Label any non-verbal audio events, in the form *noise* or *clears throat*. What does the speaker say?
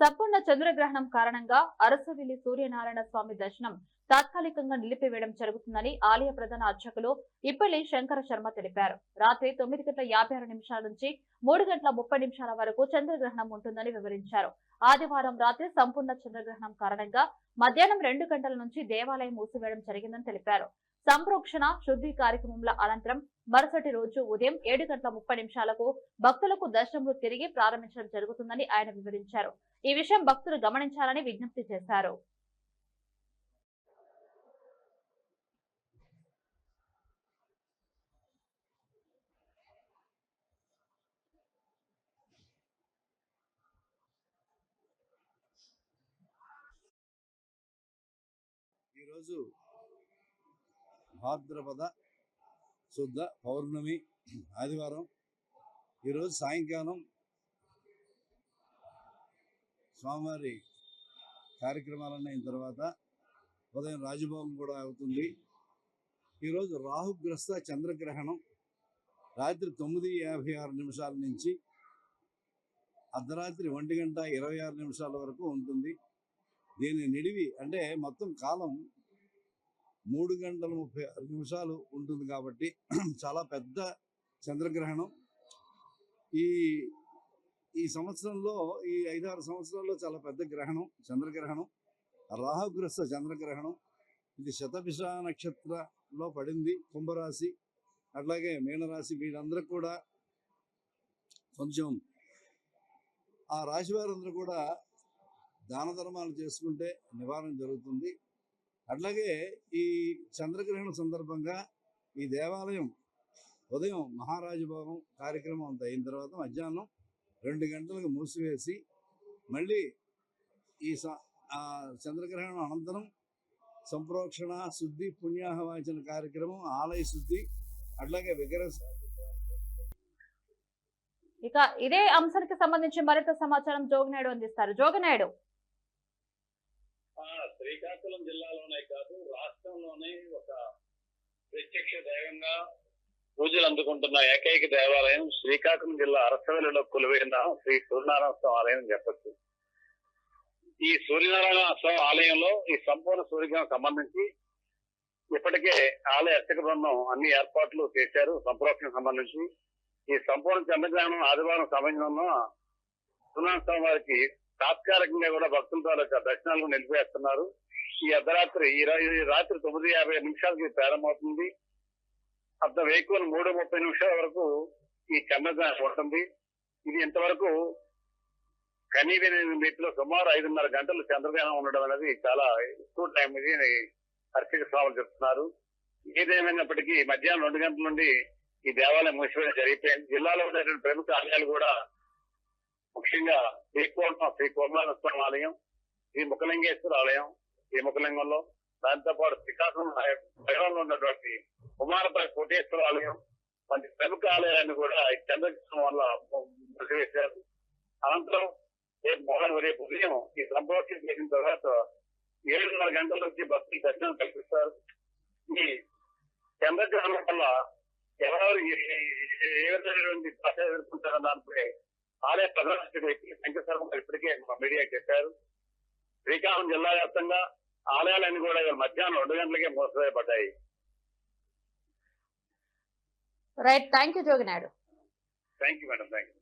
సంపూర్ణ చంద్రగ్రహణం కారణంగా అరసవిల్లి సూర్యనారాయణ స్వామి దర్శనం తాత్కాలికంగా నిలిపివేయడం జరుగుతుందని ఆలయ ప్రధాన అర్చకులు ఇప్పలి శంకర శర్మ తెలిపారు. రాత్రి తొమ్మిది గంటల యాభై ఆరు నిమిషాల నుంచి మూడు గంటల ముప్పై నిమిషాల వరకు చంద్రగ్రహణం ఉంటుందని వివరించారు. ఆదివారం రాత్రి సంపూర్ణ చంద్రగ్రహణం కారణంగా మధ్యాహ్నం రెండు గంటల నుంచి దేవాలయం మూసివేయడం జరిగిందని తెలిపారు. సంప్రోక్షణ శుద్ధి కార్యక్రమంల అనంతరం మరుసటి రోజు ఉదయం ఏడు గంటల ముప్పై నిమిషాలకు భక్తులకు దర్శనములు తిరిగి ప్రారంభించడం జరుగుతుందని ఆయన వివరించారు. ఈ విషయం భక్తులు గమనించాలని విజ్ఞప్తి చేశారు. ఈరోజు భాద్రపద శుద్ధ పౌర్ణమి ఆదివారం. ఈరోజు సాయంకాలం స్వామివారి కార్యక్రమాలన్నీ అయిన తర్వాత ఉదయం రాజభోగం కూడా అవుతుంది. ఈరోజు రాహుగ్రస్త చంద్రగ్రహణం రాత్రి తొమ్మిది యాభై ఆరు నిమిషాల నుంచి అర్ధరాత్రి ఒంటి గంట ఇరవై ఆరు నిమిషాల వరకు ఉంటుంది. దీని నిడివి అంటే మొత్తం కాలం మూడు గంటల ముప్పై ఆరు నిమిషాలు ఉంటుంది కాబట్టి *clears throat* చాలా పెద్ద చంద్రగ్రహణం. ఈ ఈ సంవత్సరంలో ఈ ఐదారు సంవత్సరాల్లో చాలా పెద్ద గ్రహణం చంద్రగ్రహణం రాహుగ్రస్త చంద్రగ్రహణం. ఇది శతభిష నక్షత్రంలో పడింది కుంభరాశి అట్లాగే మీనరాశి వీళ్ళందరూ కూడా కొంచెం ఆ రాశి వారందరూ కూడా దాన ధర్మాలు చేసుకుంటే నివారణ జరుగుతుంది. అట్లాగే ఈ చంద్రగ్రహణం సందర్భంగా ఈ దేవాలయం ఉదయం మహారాజభోగం కార్యక్రమం అంత అయిన తర్వాత మధ్యాహ్నం రెండు గంటలకు మూసివేసి మళ్ళీ ఈ చంద్రగ్రహణం అనంతరం సంప్రోక్షణ శుద్ధి పుణ్యాహవాచన కార్యక్రమం ఆలయ శుద్ధి అట్లాగే విగ్రహ ఇక ఇదే అంశానికి సంబంధించి మరింత సమాచారం జోగినాయుడు అందిస్తారు. జోగినాయుడు. శ్రీకాకుళం జిల్లాలోనే కాదు రాష్ట్రంలోనే ఒక ప్రత్యక్ష దైవంగా పూజలు అందుకుంటున్న ఏకైక దేవాలయం శ్రీకాకుళం జిల్లా అరసవెల్లిలో కొలువైన శ్రీ సూర్యనారాయణ స్వామి ఆలయం చెప్పచ్చు. ఈ సూర్యనారాయణ స్వామి ఆలయంలో ఈ సంపూర్ణ సూర్యగ్రహం సంబంధించి ఇప్పటికే ఆలయ అర్చక బృందం అన్ని ఏర్పాట్లు చేశారు. సంప్రోక్షణ సంబంధించి ఈ సంపూర్ణ చంద్రగ్రహణం ఆదివారం సమయంలో సూర్యనారాయణ స్వామి వారికి తాత్కాలికంగా కూడా భక్తుల తాలూకా దర్శనాలను నిలిపివేస్తున్నారు ఈ అర్ధరాత్రి ఈ రాత్రి తొమ్మిది యాభై నిమిషాలకి ప్రారంభమవుతుంది. అర్ధ వేకువలు మూడు ముప్పై నిమిషాల వరకు ఈ చంద్రగ్రహణం ఉంటుంది ఇది ఇంతవరకు కనీవిన రీతిలో సుమారు ఐదున్నర గంటలు చంద్రగ్రహణం ఉండడం అనేది చాలా ఎక్కువ టైం ఇది అని అర్చక స్వాములు చెప్తున్నారు. ఏదేమైనప్పటికీ మధ్యాహ్నం రెండు గంటల నుండి ఈ దేవాలయం మూసివేయడం జరిగిపోయింది. జిల్లాలో ఉన్నటువంటి ప్రముఖ ఆలయాలు కూడా ముఖ్యంగా శ్రీకోట శ్రీ కోమలాన స్వామి ఆలయం శ్రీ ముఖలింగేశ్వర ఆలయం శ్రీ ముఖలింగంలో దాంతో పాటు శ్రీకాకుళం నగరంలో ఉన్నటువంటి కుమారపల్లి కోటేశ్వర ఆలయం వంటి ప్రముఖ ఆలయాన్ని కూడా ఈ చంద్రగ్రహణం వల్ల మూసివేశారు అనంతరం రేపు మొదలు రేపు ఉదయం ఈ సంప్రోక్షణ చేసిన తర్వాత ఏడున్నర గంటల నుంచి భక్తులు దర్శనం కల్పిస్తారు ఈ చంద్రగ్రహణం వల్ల ఎవరెవరు ఏ- విధమైనటువంటి దశ ఎదుర్కొంటారన్న దానిపై ఆలయ ప్రధాన వ్యక్తి గారు ఇప్పటికే మా మీడియాకి చెప్పారు. శ్రీకాకుళం జిల్లా వ్యాప్తంగా ఆలయాలన్నీ కూడా మధ్యాహ్నం రెండు గంటలకే మూసివేయబడ్డాయి right thank you Joginaidu. Thank you madam thank you